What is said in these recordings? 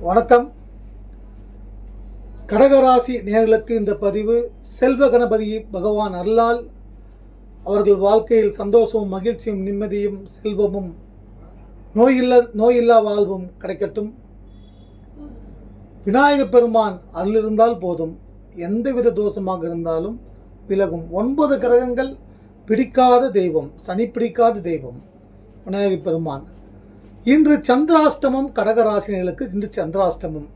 வணக்கம். கடகராசி நேர்களுக்கு இந்த பதிவு. செல்வ கணபதி பகவான் அருளால் அவர்கள் வாழ்க்கையில் சந்தோஷமும் மகிழ்ச்சியும் நிம்மதியும் செல்வமும் நோயில்லா நோயில்லா வாழ்வும் கிடைக்கட்டும். விநாயகப் பெருமான் அருள் இருந்தால் போதும். எந்தவித தோஷமாக இருந்தாலும் விலகும். ஒன்பது கிரகங்கள் பிடிக்காத தெய்வம் சனி பிடிக்காத தெய்வம். விநாயகப் பெருமான். இன்று சந்திராஷ்டமம் கடகராசினிகளுக்கு இன்று சந்திராஷ்டமம்.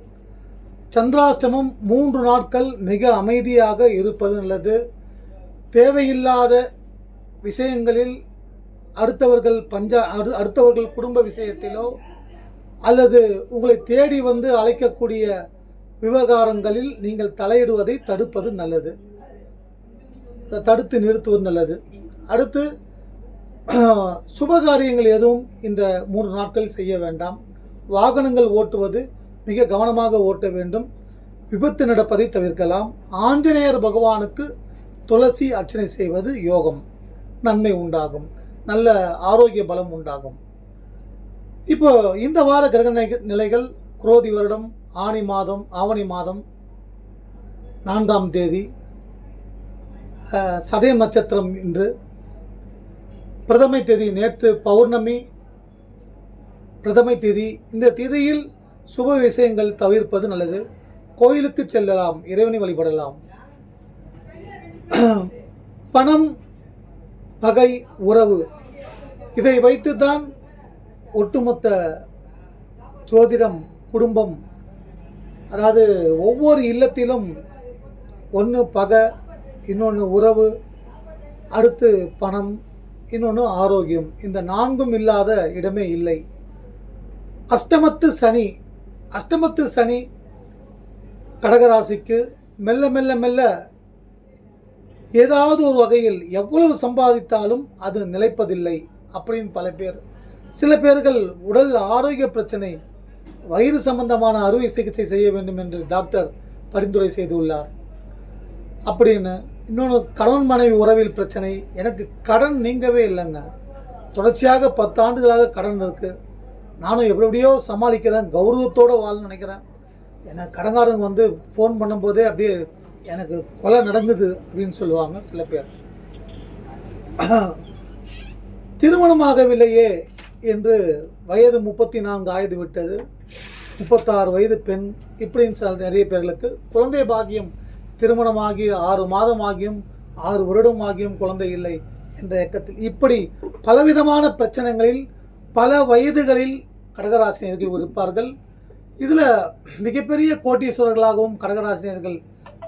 சந்திராஷ்டமம் மூன்று நாட்கள் மிக அமைதியாக இருப்பது நல்லது. தேவையில்லாத விஷயங்களில் அடுத்தவர்கள் பஞ்சா அடு- அடுத்தவர்கள் குடும்ப விஷயத்திலோ அல்லது உங்களை தேடி வந்து அழைக்கக்கூடிய விவகாரங்களில் நீங்கள் தலையிடுவதை தடுப்பது நல்லது. தடுத்து நிறுத்துவது நல்லது. அடுத்து சுபகாரியங்கள் எதுவும் இந்த மூன்று நாட்கள் செய்ய வேண்டாம். வாகனங்கள் ஓட்டுவது மிக கவனமாக ஓட்ட வேண்டும். விபத்து நடப்பதை தவிர்க்கலாம். ஆஞ்சநேயர் பகவானுக்கு துளசி அர்ச்சனை செய்வது யோகம். நன்மை உண்டாகும். நல்ல ஆரோக்கிய பலம் உண்டாகும். இப்போ இந்த வார கிரக நிலைகள் குரோதி வருடம் ஆனி மாதம் ஆவணி மாதம் நான்காம் தேதி சதய நட்சத்திரம் இன்று பிரதமை தேதி நேற்று பௌர்ணமி பிரதமை தேதி இந்த தேதியில் சுப விஷயங்கள் தவிர்ப்பது நல்லது. கோயிலுக்கு செல்லலாம் இறைவனை வழிபடலாம். பணம் பகை உறவு இதை வைத்துதான் ஒட்டுமொத்த ஜோதிடம் குடும்பம் அதாவது ஒவ்வொரு இல்லத்திலும் ஒன்று பகை இன்னொன்று உறவு அடுத்து பணம் இன்னொன்று ஆரோக்கியம். இந்த நான்கும் இல்லாத இடமே இல்லை. அஷ்டமத்து சனி அஷ்டமத்து சனி கடகராசிக்கு மெல்ல மெல்ல மெல்ல ஏதாவது ஒரு வகையில் எவ்வளவு சம்பாதித்தாலும் அது நிலைப்பதில்லை அப்படின்னு பல பேர். சில பேர்கள் உடல் ஆரோக்கிய பிரச்சனை வயிறு சம்பந்தமான அறுவை சிகிச்சை செய்ய வேண்டும் என்று டாக்டர் பரிந்துரை செய்துள்ளார். அப்படின்னு இன்னொன்று கணவன் மனைவி உறவில் பிரச்சனை. எனக்கு கடன் நீங்கவே இல்லைங்க. தொடர்ச்சியாக பத்தாண்டுகளாக கடன் இருக்குது நானும் எப்படி எப்படியோ சமாளிக்க தான் கௌரவத்தோடு வாழணும்னு நினைக்கிறேன். ஏன்னா கடங்காரங்க வந்து ஃபோன் பண்ணும்போதே அப்படியே எனக்கு கொலை நடங்குது அப்படின்னு சொல்லுவாங்க சில பேர். திருமணமாகவில்லையே என்று வயது முப்பத்தி நான்கு ஆயுது விட்டது முப்பத்தாறு வயது பெண். இப்படின்னு சொல்ல நிறைய பேர்களுக்கு குழந்தை பாக்கியம் திருமணமாகி ஆறு மாதம் ஆகியும் ஆறு வருடம் ஆகியும் குழந்தை இல்லை என்ற இயக்கத்தில் இப்படி பலவிதமான பிரச்சனைகளில் பல வயதுகளில் கடகராசினியர்கள் இருப்பார்கள். இதில் மிகப்பெரிய கோட்டீஸ்வரர்களாகவும் கடகராசினியர்கள்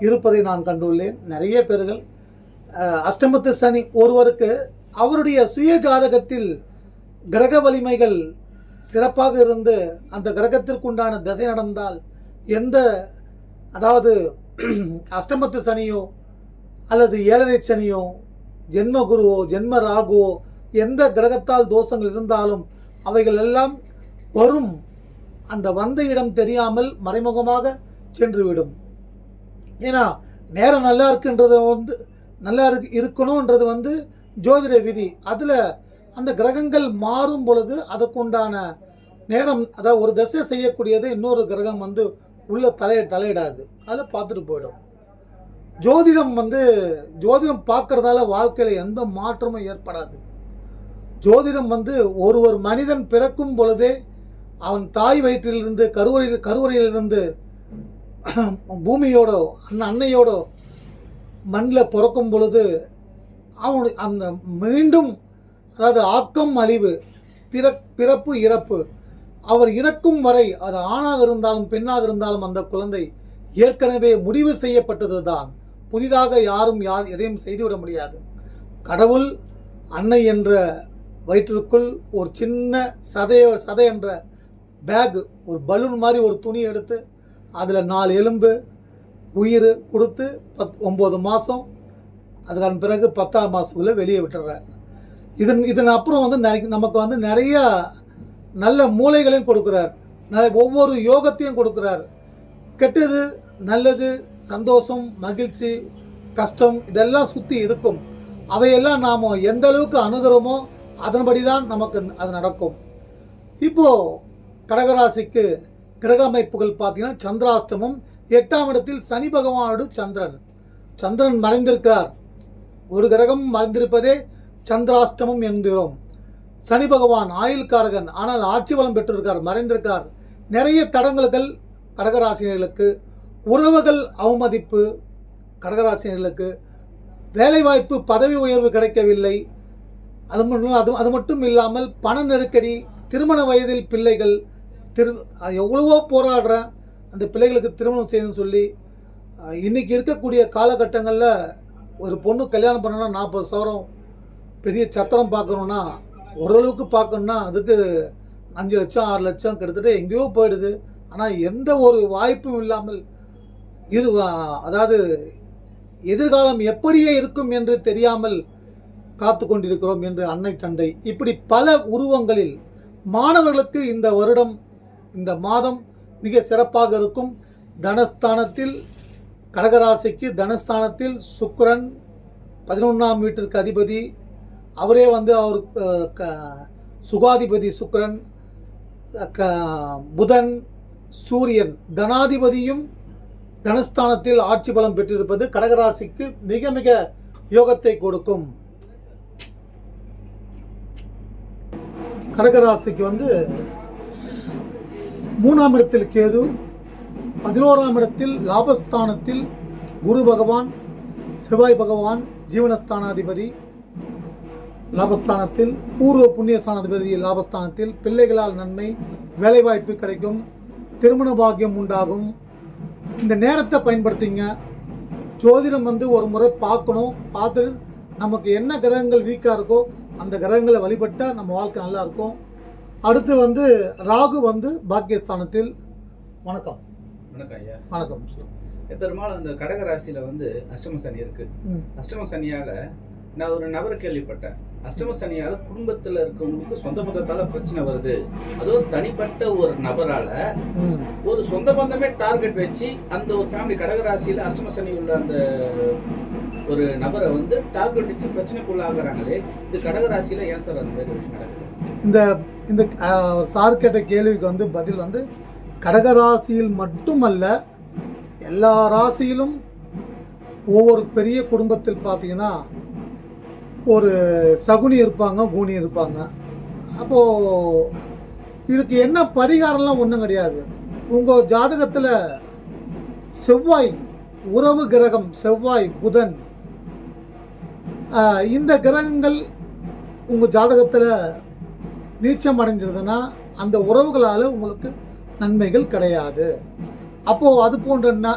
இருப்பதை நான் கண்டுள்ளேன். நிறைய பேர்கள் அஷ்டமத்து சனி ஒருவருக்கு அவருடைய சுய ஜாதகத்தில் கிரக வலிமைகள் சிறப்பாக இருந்து அந்த கிரகத்திற்குண்டான திசை நடந்தால் எந்த அதாவது அஷ்டமத்து சனியோ அல்லது ஏழனை சனியோ ஜென்ம குருவோ ஜென்ம ராகுவோ எந்த கிரகத்தால் தோஷங்கள் இருந்தாலும் அவைகள் எல்லாம் வரும். அந்த வந்த இடம் தெரியாமல் மறைமுகமாக சென்றுவிடும். ஏன்னா நேரம் நல்லா இருக்குன்றது வந்து நல்லா இருக்கு இருக்கணுன்றது வந்து ஜோதிட விதி. அதில் அந்த கிரகங்கள் மாறும் பொழுது அதற்குண்டான நேரம் அதாவது ஒரு தசை செய்யக்கூடியது இன்னொரு கிரகம் வந்து உள்ளே தலைய தலையிடாது. அதில் பார்த்துட்டு போயிடும். ஜோதிடம் வந்து ஜோதிடம் பார்க்கறதால வாழ்க்கையில் எந்த மாற்றமும் ஏற்படாது. ஜோதிடம் வந்து ஒரு ஒரு மனிதன் பிறக்கும் பொழுதே அவன் தாய் வயிற்றிலிருந்து கருவறையில் கருவறையிலிருந்து பூமியோட அன்னையோட மண்ணில் பிறக்கும் பொழுது அவனு அந்த மீண்டும் அதாவது ஆக்கம் அழிவு பிற பிறப்பு இறப்பு அவர் இறக்கும் வரை அது ஆணாக இருந்தாலும் பெண்ணாக இருந்தாலும் அந்த குழந்தை ஏற்கனவே முடிவு செய்யப்பட்டது தான் புதிதாக யாரும் யார் எதையும் செய்துவிட முடியாது. கடவுள் அன்னை என்ற வயிற்றுக்குள் ஒரு சின்ன சதைய சதை என்ற பேக் ஒரு பலூன் மாதிரி ஒரு துணி எடுத்து அதில் நாலு எலும்பு உயிர் கொடுத்து பத் ஒம்பது மாதம் அதுக்கான பிறகு பத்தாம் மாதத்துக்குள்ளே வெளியே விட்டுறாரு. இதன் இதன் அப்புறம் வந்து நமக்கு வந்து நிறையா நல்ல மூளைகளையும் கொடுக்குறார். ஒவ்வொரு யோகத்தையும் கொடுக்குறார். கெட்டது நல்லது சந்தோஷம் மகிழ்ச்சி கஷ்டம் இதெல்லாம் சுற்றி இருக்கும். அவையெல்லாம் நாம் எந்த அளவுக்கு அணுகிறோமோ அதன்படி தான் நமக்கு அது நடக்கும். இப்போ கடகராசிக்கு கிரக அமைப்புகள் பார்த்தீங்கன்னா சந்திராஷ்டமம் எட்டாம் இடத்தில் சனி பகவானோடு சந்திரன். சந்திரன் மறைந்திருக்கிறார். ஒரு கிரகம் மறைந்திருப்பதே சந்திராஷ்டமம் என்கிறோம். சனி பகவான் ஆயுள்காரகன். ஆனால் ஆட்சி வளம் பெற்றிருக்கார் மறைந்திருக்கார். நிறைய தடங்கல்கள் கடகராசினர்களுக்கு உறவுகள் அவமதிப்பு கடகராசினர்களுக்கு வேலைவாய்ப்பு பதவி உயர்வு கிடைக்கவில்லை. அது மட்டும் அது அது மட்டும் இல்லாமல் பண நெருக்கடி திருமண வயதில் பிள்ளைகள் திரு எவ்வளவோ போராடுறேன். அந்த பிள்ளைகளுக்கு திருமணம் செய்யணும்னு சொல்லி இன்றைக்கி இன்னைக்கு இருக்கக்கூடிய காலகட்டங்களில் ஒரு பொண்ணு கல்யாணம் பண்ணணும்னா நாற்பது சவரம் பெரிய சத்திரம் பார்க்கணுன்னா ஓரளவுக்கு பார்க்கணுன்னா அதுக்கு அஞ்சு லட்சம் ஆறு லட்சம் கிட்டத்தட்ட எங்கேயோ போயிடுது. ஆனால் எந்த ஒரு வாய்ப்பும் இல்லாமல் இரு அதாவது எதிர்காலம் எப்படியே இருக்கும் என்று தெரியாமல் காத்து கொண்டிருக்கிறோம் என்று அன்னை தந்தை. இப்படி பல உருவங்களில் மாணவர்களுக்கு இந்த வருடம் இந்த மாதம் மிக சிறப்பாக இருக்கும். தனஸ்தானத்தில் கடகராசிக்கு தனஸ்தானத்தில் சுக்கரன் பதினொன்றாம் வீட்டிற்கு அதிபதி அவரே வந்து அவர் க- சுகாதிபதி சுக்கரன் க- புதன் சூரியன் தனாதிபதியும் தனஸ்தானத்தில் ஆட்சி பலம் பெற்றிருப்பது கடகராசிக்கு மிக மிக யோகத்தை கொடுக்கும். கடகராசிக்கு வந்து மூணாம் இடத்தில் கேது பதினோராம் இடத்தில் லாபஸ்தானத்தில் குரு பகவான் செவ்வாய் பகவான் ஜீவனஸ்தானாதிபதி லாபஸ்தானத்தில் பூர்வ புண்ணிய ஸ்தானாதிபதி லாபஸ்தானத்தில் பிள்ளைகளால் நன்மை வேலைவாய்ப்பு கிடைக்கும் திருமண பாக்கியம் உண்டாகும். இந்த நேரத்தை பயன்படுத்திங்க. ஜோதிடம் வந்து ஒரு முறை பார்க்கணும். பார்த்துட்டு நமக்கு என்ன கிரகங்கள் வீக்காக இருக்கோ அந்த கிரகங்களை வழிபட்டால் நம்ம வாழ்க்கை நல்லா இருக்கும். அடுத்து வந்து ராகு வந்து பாக்கியஸ்தானத்தில். வணக்கம். வணக்கம் ஐயா. வணக்கம். பெரும்பாலும் அந்த கடக ராசியில வந்து அஷ்டம சனி இருக்கு. ம். அஷ்டம சனியால நான் ஒரு நபர் கேள்விப்பட்டேன். அஷ்டம சனியால குடும்பத்துல இருக்கவங்களுக்கு சொந்த பந்தத்தால பிரச்சனை வருது. அதுவும் தனிப்பட்ட ஒரு நபரால ஒரு சொந்த பந்தமே டார்கெட் வச்சு அந்த ஒரு ஃபேமிலி கடக ராசியில அஷ்டம சனி உள்ள அந்த ஒரு நபரை வந்து டார்கெட் வச்சு பிரச்சனைக்குள்ளாகிறாங்களே இது கடக ராசியில ஏன் சார் அந்த மாதிரி விஷயம் நடக்குது? இந்த இந்த சார் கேட்ட கேள்விக்கு வந்து பதில் வந்து கடகராசியில் மட்டுமல்ல எல்லா ராசியிலும் ஒவ்வொரு பெரிய குடும்பத்தில் பார்த்தீங்கன்னா ஒரு சகுனி இருப்பாங்க கூனி இருப்பாங்க. அப்போது இதுக்கு என்ன பரிகாரம்லாம் ஒன்றும் கிடையாது. உங்கள் ஜாதகத்தில் செவ்வாய் உறவு கிரகம் செவ்வாய் புதன் இந்த கிரகங்கள் உங்கள் ஜாதகத்தில் நீச்சம் அடைஞ்சதுன்னா அந்த உறவுகளால் உங்களுக்கு நன்மைகள் கிடையாது. அப்போது அது போன்ற ந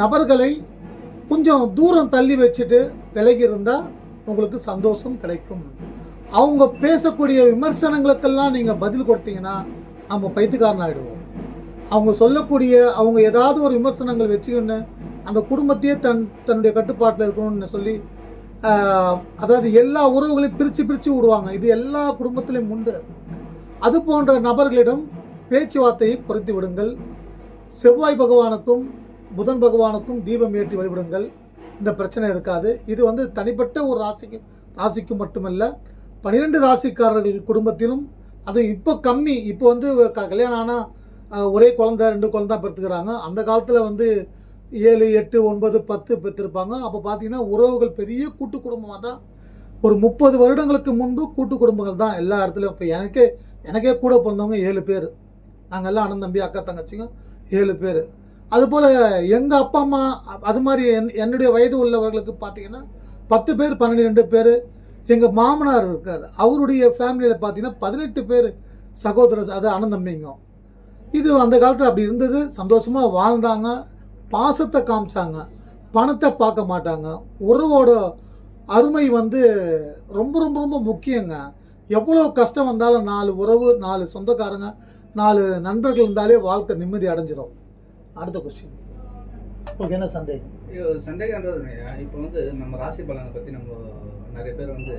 நபர்களை கொஞ்சம் தூரம் தள்ளி வச்சுட்டு விலகி இருந்தால் உங்களுக்கு சந்தோஷம் கிடைக்கும். அவங்க பேசக்கூடிய விமர்சனங்களுக்கெல்லாம் நீங்கள் பதில் கொடுத்தீங்கன்னா நம்ம பைத்துக்காரன் ஆகிடுவோம் அவங்க சொல்லக்கூடிய அவங்க ஏதாவது ஒரு விமர்சனங்கள் வச்சுக்கின்னு அந்த குடும்பத்தையே தன் தன்னுடைய கட்டுப்பாட்டில் இருக்கணும்னு சொல்லி அதாவது எல்லா உறவுகளையும் பிரித்து பிரித்து விடுவாங்க. இது எல்லா குடும்பத்திலையும் உண்டு. அது போன்ற நபர்களிடம் பேச்சுவார்த்தையை குறைத்து விடுங்கள். செவ்வாய் பகவானுக்கும் புதன் பகவானுக்கும் தீபம் ஏற்றி வழிபடுங்கள். இந்த பிரச்சனை இருக்காது. இது வந்து தனிப்பட்ட ஒரு ராசிக்கு ராசிக்கு மட்டுமல்ல பன்னிரெண்டு ராசிக்காரர்கள் குடும்பத்திலும் அது இப்போ கம்மி. இப்போ வந்து க- கல்யாணம் ஆனால் ஒரே குழந்தை ரெண்டு குழந்தை பெற்றுக்கிறாங்க. அந்த காலத்தில் வந்து ஏழு எட்டு ஒன்பது பத்து பெற்றிருப்பாங்க. அப்போ பார்த்தீங்கன்னா உறவுகள் பெரிய கூட்டு குடும்பமாக தான். ஒரு முப்பது வருடங்களுக்கு முன்பு கூட்டு குடும்பங்கள் தான் எல்லா இடத்துலையும். இப்போ எனக்கே எனக்கே கூட பிறந்தவங்க ஏழு பேர். நாங்கள் எல்லாம் அண்ணன் தம்பி அக்கா தங்கச்சிங்க ஏழு பேர். அதுபோல் எங்கள் அப்பா அம்மா அது மாதிரி என் என்னுடைய வயது உள்ளவர்களுக்கு பார்த்தீங்கன்னா பத்து பேர் பன்னெண்டு ரெண்டு பேர் எங்கள் மாமனார் இருக்கார். அவருடைய ஃபேமிலியில் பார்த்தீங்கன்னா பதினெட்டு பேர் சகோதரர் அது அண்ணன் இது அந்த காலத்தில் அப்படி இருந்தது. சந்தோஷமாக வாழ்ந்தாங்க. பாசத்தை காமிச்சாங்க. பணத்தை பார்க்க மாட்டாங்க. உறவோட அருமை வந்து ரொம்ப ரொம்ப ரொம்ப முக்கியங்க. எவ்வளோ கஷ்டம் வந்தாலும் நாலு உறவு நாலு சொந்தக்காரங்க நாலு நண்பர்கள் இருந்தாலே வாழ்க்கை நிம்மதி அடைஞ்சிடும் அடுத்த கொஸ்டின் உங்களுக்கு என்ன சந்தேகம்? சந்தேகன்றது இப்போ வந்து நம்ம ராசி பலனை பற்றி நம்ம நிறைய பேர் வந்து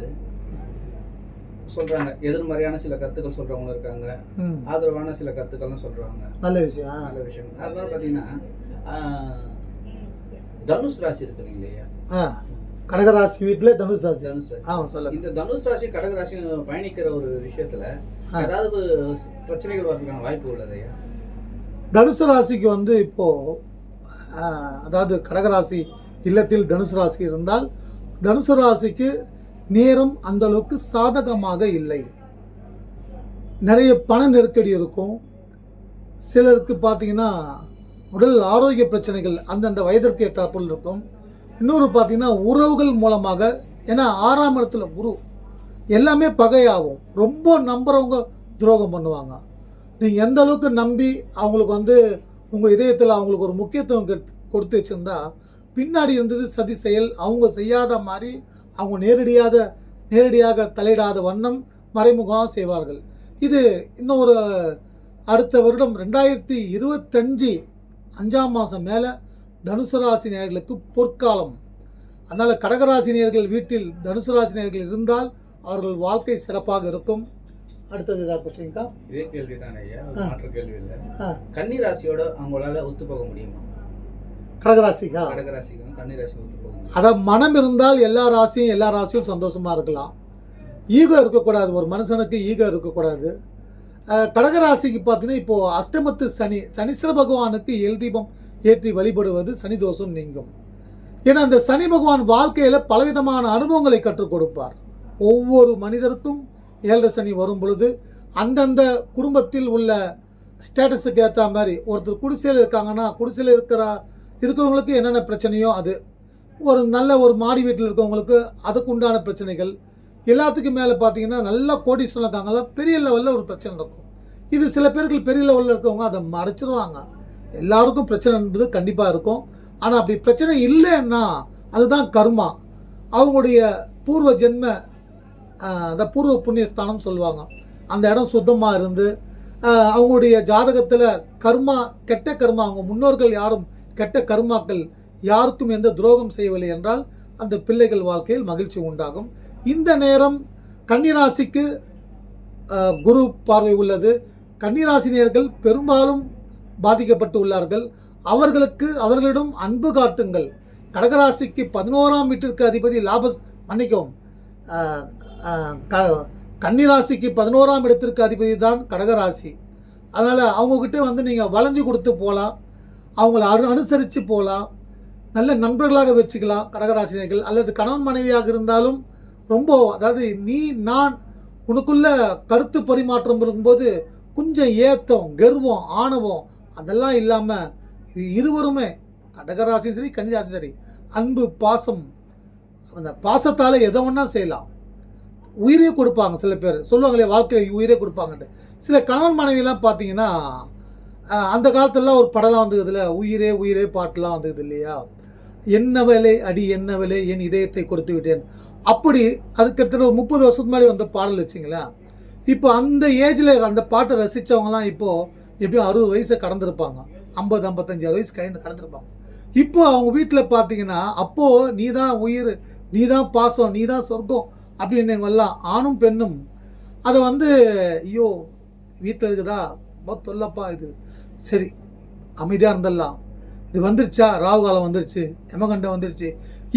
சொல்றாங்க. எதிர்மறையான சில கருத்துக்கள் சொல்றவங்க இருக்காங்க. ஆதரவான சில கருத்துக்கள்லாம் சொல்றாங்க. நல்ல விஷயம். நல்ல விஷயம். அதனால பார்த்தீங்கன்னா தனுஷ் ராசி இருக்கு இல்லையா? கடகராசி வீட்டில் தனுஷ் ராசி. தனுஷ் ராசி. ஆ சொல்லுங்க. இந்த தனுஷ் ராசி கடக ராசி பயணிக்கிற ஒரு விஷயத்துல. ஏதாவது பிரச்சனைகள் வர்றதுக்கான வாய்ப்பு உள்ளதையா தனுசு ராசிக்கு வந்து இப்போது அதாவது கடகராசி இல்லத்தில் தனுசு ராசி இருந்தால் தனுசு ராசிக்கு நேரம் அந்த அளவுக்கு சாதகமாக இல்லை. நிறைய பண நெருக்கடி இருக்கும். சிலருக்கு பார்த்தீங்கன்னா உடல் ஆரோக்கிய பிரச்சனைகள் அந்தந்த வயதிற்கு ஏற்றாப்புல் இருக்கும். இன்னொரு பார்த்தீங்கன்னா உறவுகள் மூலமாக ஏன்னா ஆறாம் இடத்துல குரு எல்லாமே பகையாகும். ரொம்ப நம்புறவங்க துரோகம் பண்ணுவாங்க. நீங்கள் எந்த அளவுக்கு நம்பி அவங்களுக்கு வந்து உங்கள் இதயத்தில் அவங்களுக்கு ஒரு முக்கியத்துவம் கொடுத்து வச்சுருந்தா பின்னாடி இருந்தது சதி செயல் அவங்க செய்யாத மாதிரி அவங்க நேரடியாக நேரடியாக தலையிடாத வண்ணம் மறைமுகமாக செய்வார்கள். இது இன்னும் ஒரு அடுத்த வருடம் ரெண்டாயிரத்தி இருபத்தஞ்சு அஞ்சாம் மாதம் மேலே தனுசு ராசி நேர்களுக்கு பொற்காலம். அதனால் கடகராசினியர்கள் வீட்டில் தனுசு ராசி இருந்தால் அவர்கள் வாழ்க்கை சிறப்பாக இருக்கும். அடுத்தது ஏதாவது கொஸ்டின்க்கா இதே கேள்வி தானே ஐயா. மாற்று கேள்வி இல்லை. கன்னி ராசியோட அவங்களால ஒத்து போக முடியுமா? கடகராசிக்கா? கடகராசிக்கு கன்னி ராசி ஒத்து போக முடியும்? அதான் மனம் இருந்தால் எல்லா ராசியும் எல்லா ராசியும் சந்தோஷமாக இருக்கலாம். ஈகோ இருக்கக்கூடாது. ஒரு மனுஷனுக்கு ஈகோ இருக்கக்கூடாது. கடகராசிக்கு பார்த்தீங்கன்னா இப்போது அஷ்டமத்து சனி சனீஸ்வர பகவானுக்கு எல் தீபம் ஏற்றி வழிபடுவது சனி தோஷம் நீங்கும். ஏன்னா அந்த சனி பகவான் வாழ்க்கையில் பலவிதமான அனுபவங்களை கற்றுக் கொடுப்பார். ஒவ்வொரு மனிதருக்கும் ஏழரை சனி வரும் பொழுது அந்தந்த குடும்பத்தில் உள்ள ஸ்டேட்டஸுக்கு ஏற்ற மாதிரி ஒருத்தர் குடிசையில் இருக்காங்கன்னா குடிசையில் இருக்கிற இருக்கிறவங்களுக்கு என்னென்ன பிரச்சனையோ அது. ஒரு நல்ல ஒரு மாடி வீட்டில் இருக்கவங்களுக்கு அதுக்கு உண்டான பிரச்சனைகள். எல்லாத்துக்கும் மேலே பார்த்தீங்கன்னா நல்லா கோடீஸ்வரன் இருக்காங்களா பெரிய லெவலில் ஒரு பிரச்சனை இருக்கும். இது சில பேருக்கு பெரிய லெவலில் இருக்கவங்க அதை மறைச்சிருவாங்க. எல்லாருக்கும் பிரச்சனை என்பது கண்டிப்பாக இருக்கும். ஆனால் அப்படி பிரச்சனை இல்லைன்னா அதுதான் கர்மா. அவங்களுடைய பூர்வ ஜென்ம அந்த பூர்வ புண்ணியஸ்தானம் சொல்லுவாங்க. அந்த இடம் சுத்தமாக இருந்து அவங்களுடைய ஜாதகத்தில் கர்மா கெட்ட கர்மா அவங்க முன்னோர்கள் யாரும் கெட்ட கர்மாக்கள் யாருக்கும் எந்த துரோகம் செய்யவில்லை என்றால் அந்த பிள்ளைகள் வாழ்க்கையில் மகிழ்ச்சி உண்டாகும். இந்த நேரம் கன்னிராசிக்கு குரு பார்வை உள்ளது. கன்னிராசினியர்கள் பெரும்பாலும் பாதிக்கப்பட்டு உள்ளார்கள். அவர்களுக்கு அவர்களிடம் அன்பு காட்டுங்கள். கடகராசிக்கு பதினோராம் வீட்டிற்கு அதிபதி லாப மன்னிக்கவும் க- கன்னிராசிக்கு பதினோராம் இடத்திற்கு அதிபதி தான் கடகராசி. அதனால் அவங்கக்கிட்ட வந்து நீங்கள் வளைஞ்சு கொடுத்து போகலாம் அவங்கள அனு அனுசரித்து போகலாம் நல்ல நண்பர்களாக வச்சுக்கலாம் கடகராசினியர்கள். அல்லது கணவன் மனைவியாக இருந்தாலும் ரொம்ப அதாவது நீ நான் உனக்குள்ள கருத்து பரிமாற்றம் இருக்கும்போது கொஞ்சம் ஏத்தம் கர்வம் ஆணவம் அதெல்லாம் இல்லாமல் இருவருமே கடகராசியும் சரி கன்னிராசியும் சரி அன்பு பாசம். அந்த பாசத்தால் எதை ஒன்றா செய்யலாம். உயிரே கொடுப்பாங்க சில பேர். சொல்லுவாங்களே வாழ்க்கையில் உயிரே கொடுப்பாங்கன்ட்டு. சில கணவன் மனைவிலாம் பார்த்தீங்கன்னா அந்த காலத்துலலாம் ஒரு படம்லாம் வந்ததுல உயிரே உயிரே பாட்டுலாம் வந்தது இல்லையா? என்ன வேலை அடி என்ன வேலை? என் இதயத்தை கொடுத்து விட்டேன். அப்படி அதுக்கடுத்த ஒரு முப்பது வருஷத்துக்கு முன்னாடி வந்த பாடல் வச்சிங்களேன். இப்போ அந்த ஏஜில் அந்த பாட்டை ரசித்தவங்கலாம் இப்போது எப்படியும் அறுபது வயசை கடந்திருப்பாங்க. ஐம்பது ஐம்பத்தஞ்சு அறுபது வயசு கையில் கடந்திருப்பாங்க. இப்போ அவங்க வீட்டில் பார்த்தீங்கன்னா அப்போது நீ தான் உயிர் நீ தான் பாசம் நீ தான் சொர்க்கம். அப்படின்னவங்கெல்லாம் ஆணும் பெண்ணும் அதை வந்து ஐயோ வீட்டில் இருக்குதா? ரொம்ப தொல்லப்பா இது. சரி அமைதியாக இருந்துடலாம். இது வந்துருச்சா? ராகு காலம் வந்துருச்சு. எமகண்டம் வந்துருச்சு.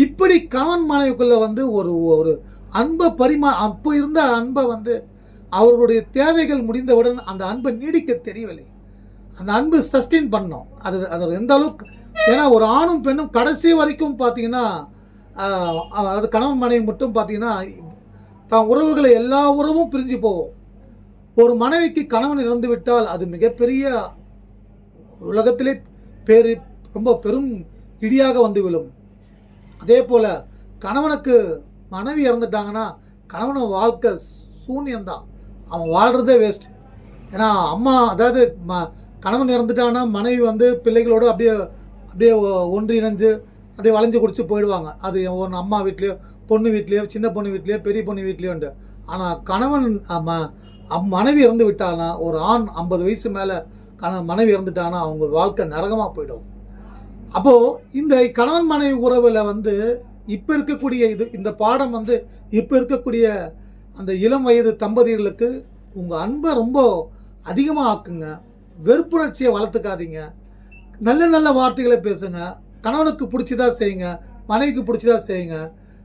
இப்படி கணவன் மனைவிக்குள்ள வந்து ஒரு ஒரு அன்பை பரிமா அப்போ இருந்த அன்பை வந்து அவர்களுடைய தேவைகள் முடிந்தவுடன் அந்த அன்பை நீடிக்க தெரியவில்லை. அந்த அன்பு சஸ்டெயின் பண்ணோம். அது அது எந்த அளவுக்கு ஏன்னா ஒரு ஆணும் பெண்ணும் கடைசி வரைக்கும் பார்த்தீங்கன்னா அது அதாவது கணவன் மனைவி மட்டும் பார்த்தீங்கன்னா தான் உறவுகளை எல்லா உறவும் பிரிஞ்சு போகும். ஒரு மனைவிக்கு கணவன் இறந்து விட்டால் அது மிகப்பெரிய உலகத்திலே பேரு ரொம்ப பெரும் இடியாக வந்து விழும். அதே போல் கணவனுக்கு மனைவி இறந்துட்டாங்கன்னா கணவனை வாழ்க்கை சூன்யம்தான். அவன் வாழ்கிறதே வேஸ்ட் ஏன்னா அம்மா அதாவது ம கணவன் இறந்துட்டான்னா மனைவி வந்து பிள்ளைகளோடு அப்படியே அப்படியே ஒன்றிணைந்து ஒன்றிணைஞ்சு அப்படியே வளைஞ்சு குடிச்சு போயிடுவாங்க. அது ஒன்று அம்மா வீட்லேயோ பொண்ணு வீட்லேயோ சின்ன பொண்ணு வீட்லேயோ பெரிய பொண்ணு வீட்லேயோ உண்டு. ஆனால் கணவன் அம்ம- அம் மனைவி இறந்து விட்டானா ஒரு ஆண் ஐம்பது வயசு மேலே கண மனைவி இறந்துட்டானா அவங்க வாழ்க்கை நரகமாக போயிடும். அப்போது இந்த கணவன் மனைவி உறவில் வந்து இப்போ இருக்கக்கூடிய இது இந்த பாடம் வந்து இப்போ இருக்கக்கூடிய அந்த இளம் வயது தம்பதியர்களுக்கு உங்கள் அன்பை ரொம்ப அதிகமாக ஆக்குங்க. வெறுப்புணர்ச்சியை வளர்த்துக்காதீங்க. நல்ல நல்ல வார்த்தைகளை பேசுங்க. கணவனுக்கு பிடிச்சதா செய்யுங்க மனைவிக்கு பிடிச்சதா செய்யுங்க.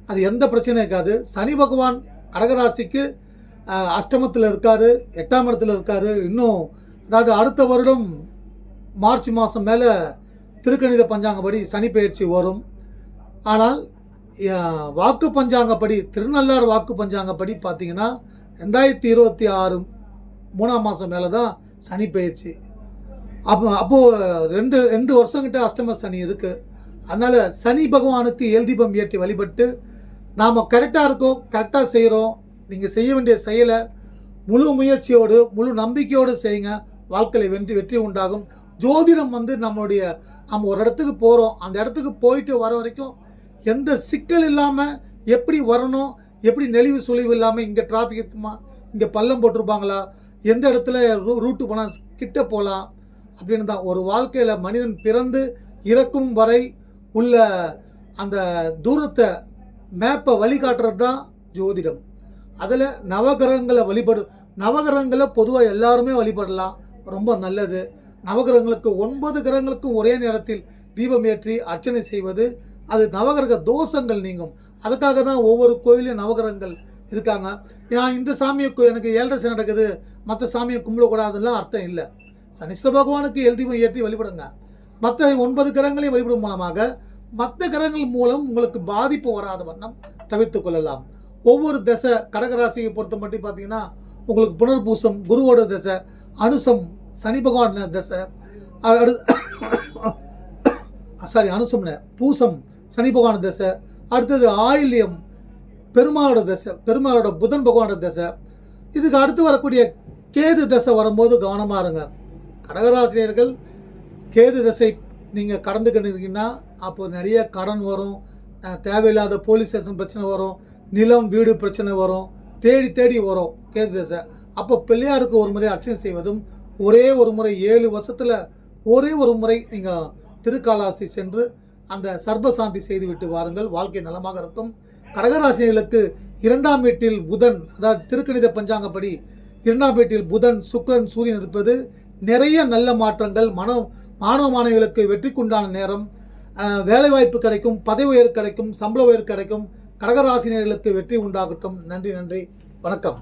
அது எந்த பிரச்சனையும் இருக்காது. சனி பகவான் கடகராசிக்கு அஷ்டமத்தில் இருக்காரு எட்டாம் இடத்துல இருக்காரு. இன்னும் அதாவது அடுத்த வருடம் மார்ச் மாதம் மேலே திருக்கணித பஞ்சாங்கப்படி சனி பயிற்சி வரும். ஆனால் வாக்கு பஞ்சாங்கப்படி திருநள்ளாறு வாக்கு பஞ்சாங்கப்படி பார்த்தீங்கன்னா ரெண்டாயிரத்தி இருபத்தி ஆறு மூணாம் மாதம் மேலே தான் சனி பயிற்சி. அப்போ அப்போது ரெண்டு ரெண்டு வருஷங்கிட்ட அஷ்டம சனி இருக்குது அதனால் சனி பகவானுக்கு எல் தீபம் ஏற்றி வழிபட்டு நாம் கரெக்டாக இருக்கோம் கரெக்டாக செய்கிறோம் நீங்கள் செய்ய வேண்டிய செயலை முழு முயற்சியோடு முழு நம்பிக்கையோடு செய்யுங்க. வாழ்க்கையில் வெற்றி வெற்றி உண்டாகும். ஜோதிடம் வந்து நம்மளுடைய நம்ம ஒரு இடத்துக்கு போகிறோம் அந்த இடத்துக்கு போயிட்டு வர வரைக்கும் எந்த சிக்கல் இல்லாமல் எப்படி வரணும் எப்படி நெளிவு சுழிவு இல்லாமல் இங்கே டிராஃபிக் இருக்குமா இங்கே பள்ளம் போட்டிருப்பாங்களா எந்த இடத்துல ரூ ரூட்டு போனால் கிட்ட போகலாம் அப்படின்னு தான். ஒரு வாழ்க்கையில் மனிதன் பிறந்து இறக்கும் வரை உள்ள அந்த தூரத்தை மேப்பை வழிகாட்டுறது தான் ஜோதிடம். அதில் நவகிரகங்களை வழிபடு நவகிரகங்களை பொதுவாக எல்லாருமே வழிபடலாம். ரொம்ப நல்லது. நவகிரகங்களுக்கு ஒன்பது கிரகங்களுக்கும் ஒரே நேரத்தில் தீபம் ஏற்றி அர்ச்சனை செய்வது அது நவகிரக தோஷங்கள் நீங்கும். அதுக்காக தான் ஒவ்வொரு கோயிலையும் நவகிரகங்கள் இருக்காங்க. நான் இந்த சாமியை எனக்கு ஏழரை நடக்குது. மற்ற சாமியை கும்பிடக்கூடாதுலாம் அர்த்தம் இல்லை. சனீஸ்வர பகவானுக்கு எல் தீபம் ஏற்றி வழிபடுங்க. மற்ற ஒன்பது கிரகங்களையும் வழிபடும் மூலமாக மற்ற கிரகங்கள் மூலம் உங்களுக்கு பாதிப்பு வராத வண்ணம் தவிர்த்து கொள்ளலாம். ஒவ்வொரு தசை கடகராசியை பொறுத்த மட்டும் பார்த்தீங்கன்னா உங்களுக்கு புனர்பூசம் குருவோட தசை அனுசம் சனி பகவான் தசை அடு சாரி அனுசம்னு பூசம் சனி பகவான் தசை அடுத்தது ஆயில்யம் பெருமாளோட தசை பெருமாளோட புதன் பகவானோட தசை. இதுக்கு அடுத்து வரக்கூடிய கேது தசை வரும்போது கவனமாக இருங்க. கடகராசினியர்கள் கேது தசை நீங்கள் கடந்துக்கிட்டுருக்கீங்கன்னா அப்போ நிறைய கடன் வரும். தேவையில்லாத போலீஸ் ஸ்டேஷன் பிரச்சனை வரும். நிலம் வீடு பிரச்சனை வரும். தேடி தேடி வரும் கேது தசை. அப்போ பிள்ளையாருக்கு ஒரு முறை அர்ச்சனை செய்வதும் ஒரே ஒரு முறை ஏழு வருஷத்தில் ஒரே ஒரு முறை நீங்கள் திருக்காலாஸ்தி சென்று அந்த சர்பசாந்தி செய்துவிட்டு வாருங்கள். வாழ்க்கை நலமாக இருக்கும். கடகராசிகளுக்கு இரண்டாம் வீட்டில் புதன் அதாவது திருக்கணித பஞ்சாங்கப்படி இரண்டாம் வீட்டில் புதன் சுக்கரன் சூரியன் இருப்பது நிறைய நல்ல மாற்றங்கள் மனம் மாணவ மாணவிகளுக்கு வெற்றிக்குண்டான நேரம் வேலைவாய்ப்பு கிடைக்கும் பதவி உயர் கிடைக்கும் சம்பள உயர் கிடைக்கும் கடகராசினியர்களுக்கு வெற்றி உண்டாகட்டும். நன்றி நன்றி. வணக்கம்.